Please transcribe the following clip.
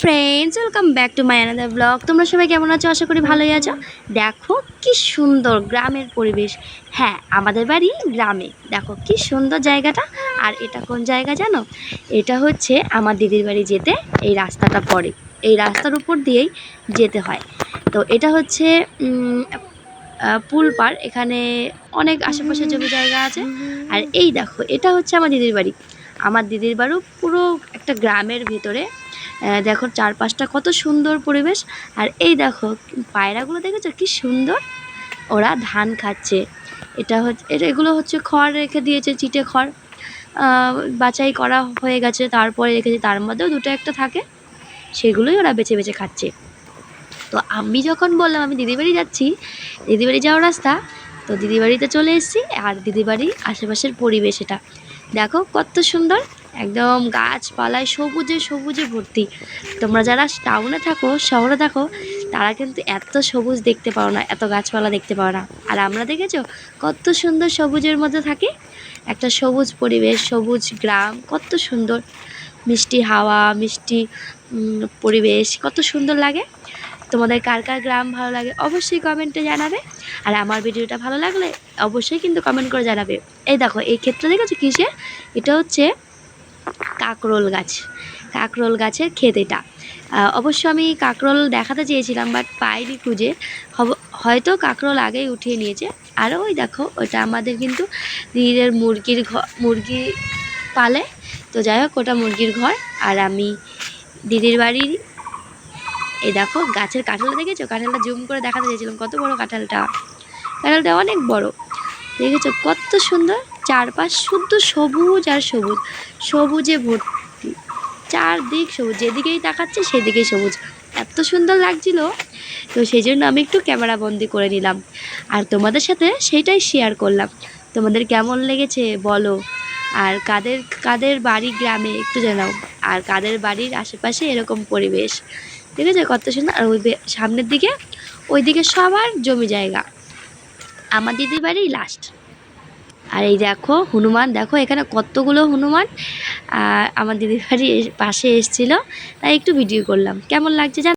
Friends welcome back to my another blog তোমরা সবাই কেমন আছো? আশা করি ভালোই আছো। দেখো কি সুন্দর গ্রামের পরিবেশ। হ্যাঁ আমাদের বাড়ি গ্রামে। দেখো কি সুন্দর জায়গাটা। আর এটা কোন জায়গা জানো? এটা হচ্ছে আমার দিদির বাড়ি যেতে এই রাস্তাটা পড়ে। এই রাস্তার উপর দিয়েই যেতে হয়। তো এটা হচ্ছে উম, আহ, পুল পার এখানে অনেক আশেপাশে জমি জায়গা আছে। আর এই দেখো এটা হচ্ছে আমার দিদির বাড়ি। আমার দিদির বাড়ি পুরো একটা গ্রামের ভিতরে দেখো চারপাশটা কত সুন্দর পরিবেশ। আর এই দেখো, পায়রাগুলো দেখেছ কি সুন্দর? ওরা ধান খাচ্ছে। এটা হচ্ছে এটা, এগুলো হচ্ছে খড় রেখে দিয়েছে, চিটে খড়। বাছাই করা হয়ে গেছে, তারপরে রেখেছে। তার মধ্যেও দুটো একটা থাকে, সেগুলোই ওরা বেছে বেছে খাচ্ছে। তো আমি যখন বললাম, আমি দিদিবাড়ি যাচ্ছি, দিদিবাড়ি যাওয়ার রাস্তা, তো দিদি বাড়িতে চলে এসেছি। আর দিদি বাড়ির আশেপাশের পরিবেশ এটা। দেখো কত সুন্দর। একদম গাছপালায় সবুজে সবুজে ভর্তি। তোমরা যারা টাউনে থাকো, শহরে থাকো, তারা কিন্তু এত সবুজ দেখতে পাও না, এত গাছপালা দেখতে পাও না। আর আমরা দেখেছ কত সুন্দর সবুজের মধ্যে থাকি? একটা সবুজ পরিবেশ, সবুজ গ্রাম, কত সুন্দর। মিষ্টি হাওয়া, মিষ্টি পরিবেশ, কত সুন্দর লাগে। তোমাদের কার কার গ্রাম ভালো লাগে অবশ্যই কমেন্টে জানাবে। আর আমার ভিডিওটা ভালো লাগলে অবশ্যই কিন্তু কমেন্ট করে জানাবে। এই দেখো, এই ক্ষেত্রে দেখেছ কিসে এটা হচ্ছে কাকরোল গাছ, কাকরোল গাছের এটা। অবশ্য আমি কাকরোল দেখাতে চেয়েছিলাম বাট পাইনি খুঁজে। হয়তো কাকরোল আগেই উঠিয়ে নিয়েছে। আরও ওই দেখো, ওটা আমাদের কিন্তু দিদিদের মুরগির ঘর মুরগি পালে। তো যাই হোক, ওটা মুরগির ঘর। আর আমি দিদির বাড়ির এই দেখো, গাছের কাঁঠালটা দেখেছ? কাঁঠালটা জুম করে দেখাতে চেয়েছিলাম, কত বড় কাঁঠালটা। কাঁঠালটা অনেক বড়। দেখেছ? কত সুন্দর। চারপাশ শুদ্ধ সবুজ আর সবুজ। সবুজে ভর্তি। চারদিক সবুজ। যেদিকেই তাকাচ্ছে সেদিকেই সবুজ। এত সুন্দর লাগছিল। তো সেই জন্য আমি একটু ক্যামেরা বন্দি করে নিলাম। আর তোমাদের সাথে সেটাই শেয়ার করলাম। তোমাদের কেমন লেগেছে বলো। আর কাদের কাদের বাড়ি গ্রামে একটু জানাও। আর কাদের বাড়ির আশেপাশে এরকম পরিবেশ। ঠিক আছে কত সুন্দর? আর ওই সামনের দিকে ওই দিকে সবার জমি জায়গা। আমার দিদির বাড়ি লাস্ট আর এই দেখো, হনুমান, দেখো এখানে কতগুলো হনুমান, আর আমার দিদির বাড়ি পাশে এসেছিল, তাই একটু ভিডিও করলাম। কেমন লাগছে জান